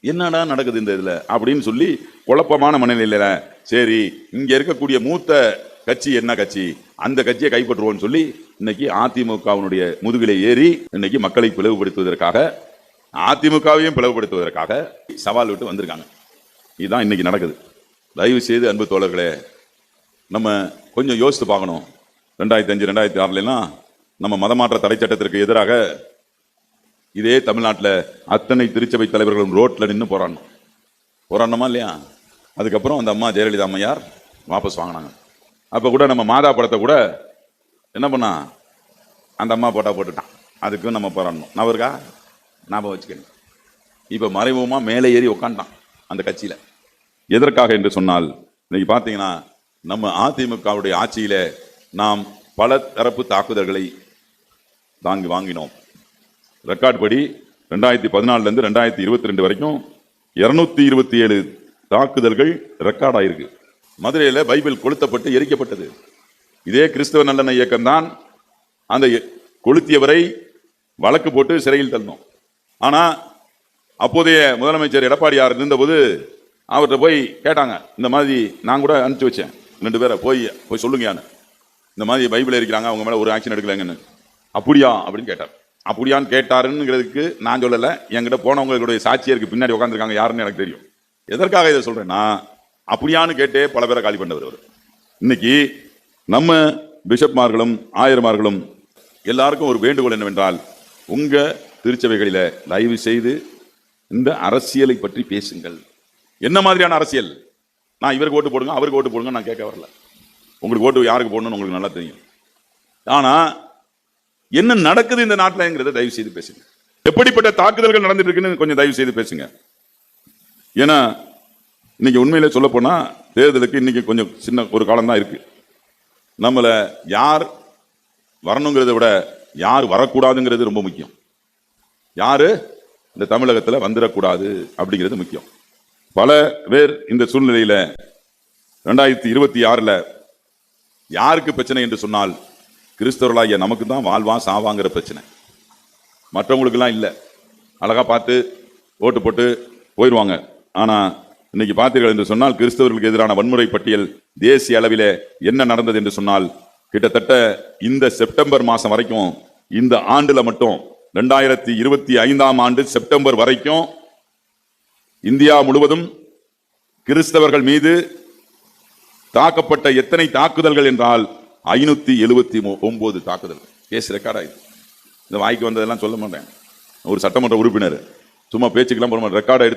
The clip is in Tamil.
என்னடா நடக்குது இந்த இதில்? அப்படின்னு சொல்லி குழப்பமான மனநிலையில் சரி இங்கே இருக்கக்கூடிய மூத்த கட்சி என்ன கட்சி? அந்த கட்சியை கைப்பற்றுவோம்னு சொல்லி இன்னைக்கு அதிமுகவினுடைய முதுகிலை ஏறி இன்னைக்கு மக்களை பிளவுபடுத்துவதற்காக அதிமுகவையும் பிளவுபடுத்துவதற்காக சவால் விட்டு வந்திருக்காங்க. இதுதான் இன்னைக்கு நடக்குது. தயவு செய்து அன்பு தோழர்களே நம்ம கொஞ்சம் யோசித்து பார்க்கணும். ரெண்டாயிரத்தி அஞ்சு ரெண்டாயிரத்தி ஆறுலாம் நம்ம மதமாற்ற தடை சட்டத்திற்கு எதிராக இதே தமிழ்நாட்டில் அத்தனை திருச்சபை தலைவர்களும் ரோட்டில் நின்று போராடணும். போராடணுமா இல்லையா? அதுக்கப்புறம் அந்த அம்மா ஜெயலலிதா அம்மையார் வாபஸ் வாங்கினாங்க. அப்போ கூட நம்ம மாதா படத்தை கூட என்ன பண்ணா? அந்த அம்மா போட்டா போட்டுட்டான். அதுக்கும் நம்ம போராடணும். நான் இருக்கா? ஞாபகம் வச்சுக்கணும் இப்போ மறைமுகமாக மேலே ஏறி உக்காண்டான் அந்த கட்சியில். எதற்காக என்று சொன்னால் இன்னைக்கு பார்த்தீங்கன்னா நம்ம அதிமுகவுடைய ஆட்சியில் நாம் பல தரப்பு தாக்குதல்களை தாங்கி வாங்கினோம். ரெக்கார்ட் படி ரெண்டாயிரத்தி பதினாலுலேருந்து ரெண்டாயிரத்தி இருபத்தி ரெண்டு வரைக்கும் இருநூத்தி இருபத்தி ஏழு தாக்குதல்கள் ரெக்கார்ட் ஆயிருக்கு மதுரையில் பைபிள் கொளுத்தப்பட்டு எரிக்கப்பட்டது. இதே கிறிஸ்தவ நல்லெண்ண இயக்கம்தான் அந்த எ- கொளுத்தியவரை வழக்கு போட்டு சிறையில் தள்ளணும் ஆனால் அப்போதைய முதலமைச்சர் எடப்பாடியார் இருந்தபோது அவர்கிட்ட போய் கேட்டாங்க இந்த மாதிரி நான் கூட அனுப்பிச்சு வச்சேன். ரெண்டு பேரை போய் போய் சொல்லுங்க இந்த மாதிரி பைபிள் இருக்கிறாங்க அவங்க மேலே ஒரு ஆக்ஷன் எடுக்கலைங்கன்னு. அப்படியா? அப்படின்னு கேட்டார். அப்படியான்னு கேட்டாருங்கிறதுக்கு நான் சொல்லலை. என்கிட்ட போனவங்களுடைய சாட்சியருக்கு பின்னாடி உட்காந்துருக்காங்க யாருன்னு எனக்கு தெரியும். எதற்காக இதை சொல்கிறேன்னா அப்படியான்னு கேட்டே பல பேரை காலி பண்ணவர் அவர். இன்னைக்கு நம்ம பிஷப்மார்களும் ஆயர்மார்களும் எல்லாருக்கும் ஒரு வேண்டுகோள் என்னவென்றால் உங்கள் திருச்சபைகளில் தயவு செய்து இந்த அரசியலை பற்றி பேசுங்கள். என்ன மாதிரியான அரசியல்? நான் இவருக்கு ஓட்டு போடுங்க அவருக்கு ஓட்டு போடுங்க நான் கேட்க வரல. உங்களுக்கு ஓட்டு யாருக்கு போடணும்னு உங்களுக்கு நல்லா தெரியும். ஆனால் என்ன நடக்குது இந்த நாட்டிலங்கிறத தயவு செய்து பேசுங்க. எப்படிப்பட்ட தாக்குதல்கள் நடந்துட்டு இருக்குன்னு கொஞ்சம் தயவு செய்து பேசுங்க. ஏன்னா இன்னைக்கு உண்மையிலே சொல்ல போனா தேர்தலுக்கு இன்னைக்கு கொஞ்சம் சின்ன ஒரு காலம் தான் இருக்கு. நம்மளை யார் வரணுங்கிறத விட யார் வரக்கூடாதுங்கிறது ரொம்ப முக்கியம். யாரு? இந்த தமிழகத்தில் வந்துடக்கூடாது அப்படிங்கிறது முக்கியம். பல பேர் இந்த சூழ்நிலையில ரெண்டாயிரத்தி இருபத்தி ஆறில் யாருக்கு பிரச்சனை என்று சொன்னால் கிறிஸ்தவர்களாகிய நமக்கு தான் வாழ்வா சாவாங்கிற பிரச்சனை. மற்றவங்களுக்கெல்லாம் இல்லை. அழகாக பார்த்து ஓட்டு போட்டு போயிடுவாங்க. ஆனால் இன்னைக்கு பார்த்தீர்கள் என்று சொன்னால் கிறிஸ்தவர்களுக்கு எதிரான வன்முறை பட்டியல் தேசிய அளவில் என்ன நடந்தது என்று சொன்னால் கிட்டத்தட்ட இந்த செப்டம்பர் மாதம் வரைக்கும் இந்த ஆண்டில் மட்டும் ரெண்டாயிரத்தி இருபத்தி ஐந்தாம் ஆண்டு செப்டம்பர் வரைக்கும் இந்தியா முழுவதும் கிறிஸ்தவர்கள் மீது தாக்கப்பட்ட எத்தனை தாக்குதல்கள் என்றால் ஐநூத்தி எழுபத்தி ஒன்பது தாக்குதல். கேஸ் ரெக்கார்ட் ஆயிடுது இந்த வாய்க்கு வந்ததெல்லாம் சொல்ல மாட்டேன். ஒரு சட்டமன்ற உறுப்பினர் சும்மா பேச்சுக்கெல்லாம் போட மாட்டேன். ரெக்கார்டை எடுத்து